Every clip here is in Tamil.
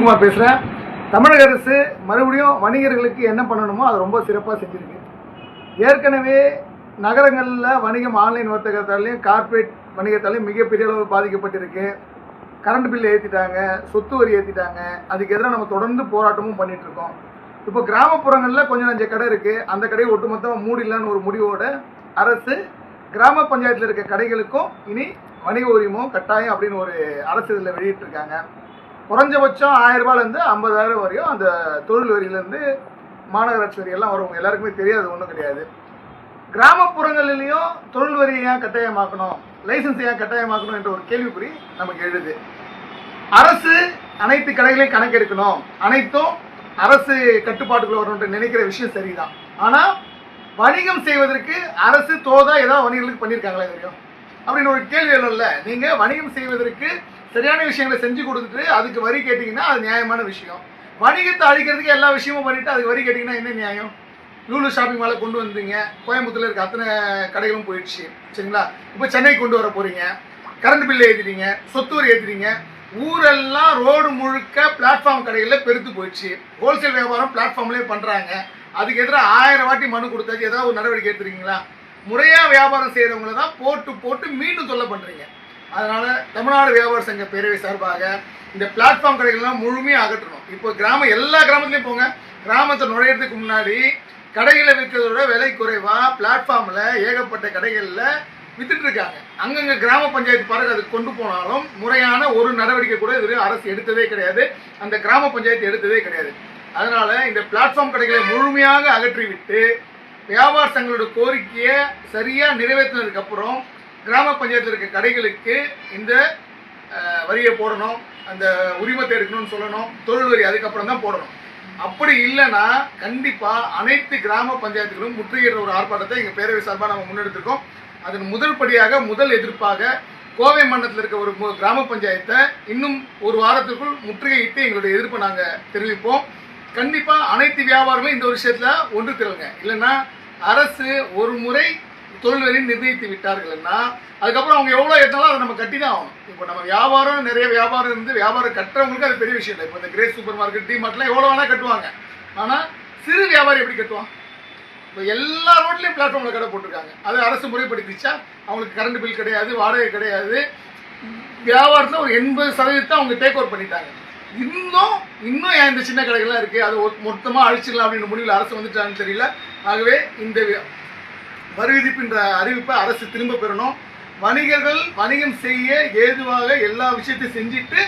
செந்தில்குமார் பேசுகிறேன் தமிழக அரசு மறுபடியும் வணிகர்களுக்கு என்ன பண்ணணுமோ அது ரொம்ப சிறப்பாக செஞ்சுருக்கு. ஏற்கனவே நகரங்களில் வணிகம் ஆன்லைன் வர்த்தகத்தாலையும் கார்ப்பரேட் வணிகத்தாலையும் மிகப்பெரிய அளவு பாதிக்கப்பட்டிருக்கு. கரண்ட் பில் ஏற்றிட்டாங்க சொத்து வரி ஏற்றிட்டாங்க அதுக்கு எதிராக நம்ம தொடர்ந்து போராட்டமும் பண்ணிகிட்ருக்கோம் இப்போ கிராமப்புறங்களில் கொஞ்சம் நஞ்ச கடை இருக்குது அந்த கடையை ஒட்டுமொத்தமாக மூடிடலான்னு ஒரு முடிவோட அரசு கிராம பஞ்சாயத்தில் இருக்க கடைகளுக்கும் இனி வணிக உரிமம் கட்டாயம் அப்படின்னு ஒரு அரசு இதில் வெளியிட்டிருக்காங்க. குறைஞ்சபட்சம் ஆயிரம் ரூபாயிலேருந்து ஐம்பதாயிரம் வரையும் அந்த தொழில் வரியிலேருந்து மாநகராட்சி வரியெல்லாம் வரும். எல்லாருக்குமே தெரியாது ஒன்றும் கிடையாது. கிராமப்புறங்களிலையும் தொழில் வரியை ஏன் கட்டாயமாக்கணும்? லைசன்ஸ் ஏன் கட்டாயமாக்கணும் என்ற ஒரு கேள்விக்குறி நமக்கு எழுது. அரசு அனைத்து கடைகளையும் கணக்கெடுக்கணும். அனைத்தும் அரசு கட்டுப்பாட்டுக்குள்ள வரணும்னு நினைக்கிற விஷயம் சரிதான். ஆனால் வணிகம் செய்வதற்கு அரசு தோதா ஏதாவது வணிகர்களுக்கு பண்ணியிருக்காங்களா தெரியும் வரையும் அப்படின்னு ஒரு கேள்வி எழும்ல. நீங்கள் வணிகம் செய்வதற்கு சரியான விஷயங்களை செஞ்சு கொடுத்துட்டு அதுக்கு வரி கேட்டிங்கன்னா அது நியாயமான விஷயம். வணிகத்தை அழிக்கிறதுக்கு எல்லா விஷயமும் பண்ணிட்டு அதுக்கு வரி கேட்டிங்கன்னா என்ன நியாயம்? லூலு ஷாப்பிங் மாலை கொண்டு வந்தீங்க. கோயம்புத்தூரில் இருக்க அத்தனை கடைகளும் போயிடுச்சு. சரிங்களா? இப்போ சென்னை கொண்டு வர போகிறீங்க கரண்ட் பில்லு ஏற்றிட்டீங்க சொத்து வரி ஏற்றிட்டீங்க ஊரெல்லாம் ரோடு முழுக்க பிளாட்ஃபார்ம் கடைகளில் பெருத்து போயிடுச்சு. ஹோல்சேல் வியாபாரம் பிளாட்ஃபார்ம்லேயே பண்ணுறாங்க அதுக்கு எதிராக ஆயிரம் வாட்டி மனு கொடுத்தாச்சு. ஏதாவது ஒரு நடவடிக்கை எடுத்துருக்கீங்களா? முறையாக வியாபாரம் செய்கிறவங்கள தான் போட்டு போட்டு மீண்டும் தொல்லை பண்ணுறீங்க அதனால தமிழ்நாடு வியாபார சங்க பேரவை சார்பாக இந்த பிளாட்ஃபார்ம் கடைகள்லாம் முழுமையாக அகற்றணும். இப்போ கிராமம் எல்லா கிராமத்துலையும் போங்க. கிராமத்தை நுழையிறதுக்கு முன்னாடி கடைகளை விற்கிறதோட விலை குறைவா பிளாட்ஃபார்மில் ஏகப்பட்ட கடைகளில் வித்துட்டு இருக்காங்க. அங்கங்க கிராம பஞ்சாயத்து பாருங்க அது கொண்டு போனாலும் முறையான ஒரு நடவடிக்கை கூட இது அரசு எடுத்ததே கிடையாது. அந்த கிராம பஞ்சாயத்து எடுத்ததே கிடையாது. அதனால இந்த பிளாட்ஃபார்ம் கடைகளை முழுமையாக அகற்றிவிட்டு வியாபார சங்களோட கோரிக்கையை சரியாக நிறைவேற்றினதுக்கு அப்புறம் கிராம பஞ்சாயத்தில் இருக்க கடைகளுக்கு இந்த வரியை போடணும் அந்த உரிமத்தை எடுக்கணும்னு சொல்லணும் தொழில் வரி அதுக்கப்புறம் தான் போடணும். அப்படி இல்லைன்னா கண்டிப்பாக அனைத்து கிராம பஞ்சாயத்துகளும் முற்றுகையிடுற ஒரு ஆர்ப்பாட்டத்தை எங்கள் பேரவை சார்பாக நம்ம முன்னெடுத்திருக்கோம். அதன் முதல் படியாக முதல் எதிர்ப்பாக கோவை மண்டலத்தில் இருக்க ஒரு கிராம பஞ்சாயத்தை இன்னும் ஒரு வாரத்திற்குள் முற்றுகையிட்டு எங்களுடைய எதிர்ப்பை நாங்கள் தெரிவிப்போம். கண்டிப்பாக அனைத்து வியாபாரமும் இந்த ஒரு ஒன்று திரளுங்க. இல்லைன்னா அரசு ஒரு முறை தொழில் வரி நிர்ணயித்து விட்டார்கள்னா அதுக்கப்புறம் அவங்க எவ்வளோ ஏற்றாலும் அதை நம்ம கட்டி தான் ஆகணும். இப்போ நம்ம வியாபாரம் நிறைய வியாபாரம் இருந்து வியாபாரம் கட்டுறவங்களுக்கு அது பெரிய விஷயம் இல்லை. இப்போ இந்த கிரேஸ் சூப்பர் மார்க்கெட் டிமார்ட்லாம் எவ்வளோ வேணால் கட்டுவாங்க. ஆனால் சிறு வியாபாரி எப்படி கட்டுவான்? இப்போ எல்லா ரோட்லேயும் பிளாட்ஃபார்மில் கடை போட்டிருக்காங்க. அது அரசு முறைப்படுத்திச்சா அவங்களுக்கு கரண்ட் பில் கிடையாது வாடகை கிடையாது. வியாபாரத்தில் ஒரு எண்பது சதவீதத்தை அவங்க டேக் ஓவர் பண்ணிட்டாங்க. இன்னும் இன்னும் ஏன் இந்த சின்ன கடைகள்லாம் இருக்குது அது மொத்தமாக அழிச்சிடலாம் அப்படின்னு முடிவில் அரசு வந்துட்டாங்கன்னு தெரியல. ஆகவே இந்த வி- வரி விதிப்புன்ற அறிவிப்பை அரசு திரும்ப பெறணும். வணிகர்கள் வணிகம் செய்ய ஏதுவாக எல்லா விஷயத்தையும் செஞ்சுட்டு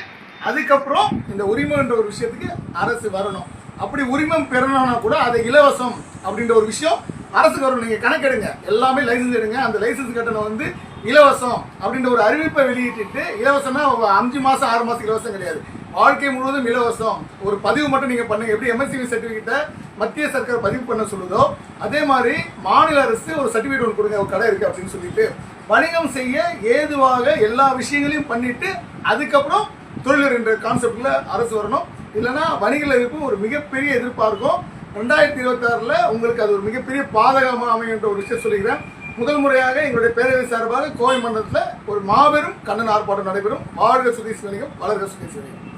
அதுக்கப்புறம் இந்த உரிமம்ன்ற ஒரு விஷயத்துக்கு அரசு வரணும். அப்படி உரிமம் பெறணும்னா கூட அதை இலவசம் அப்படின்ற ஒரு விஷயம் அரசுக்கு வரணும். நீங்கள் கணக்கெடுங்க எல்லாமே லைசன்ஸ் எடுங்க. அந்த லைசன்ஸ் கட்டணம் வந்து இலவசம் அப்படின்ற ஒரு அறிவிப்பை வெளியிட்டு இலவசம்னா அஞ்சு மாதம் ஆறு மாதம் இலவசம் கிடையாது. வாழ்க்கை முழுவதும் இலவசம். ஒரு பதிவு மட்டும் நீங்க பண்ணுங்க. எப்படி எம்எஸ்சிவி சர்டிபிகேட்டை மத்திய சர்க்கார் பதிவு பண்ண சொல்லுதோ அதே மாதிரி மாநில அரசு ஒரு சர்டிபிகேட் ஒன்று கொடுங்க. ஒரு கடை இருக்கு அப்படின்னு சொல்லிட்டு வணிகம் செய்ய ஏதுவாக எல்லா விஷயங்களையும் பண்ணிட்டு அதுக்கப்புறம் தொழிலர் என்ற கான்செப்ட்ல அரசு வரணும். இல்லைன்னா வணிக எதிர்ப்பு ஒரு மிகப்பெரிய எதிர்பார்க்கும் ரெண்டாயிரத்தி இருபத்தி உங்களுக்கு அது ஒரு மிகப்பெரிய பாதகமாக அமையும் என்ற ஒரு விஷயம் சொல்லிக்கிறேன். முதல் முறையாக எங்களுடைய பேரவை சார்பாக கோவை மண்டலத்தில் ஒரு மாபெரும் கண்ணன் ஆர்ப்பாட்டம் நடைபெறும். வாழ்க சுதேசி வணிகம் வளர்க சுதேசி வணிகம்.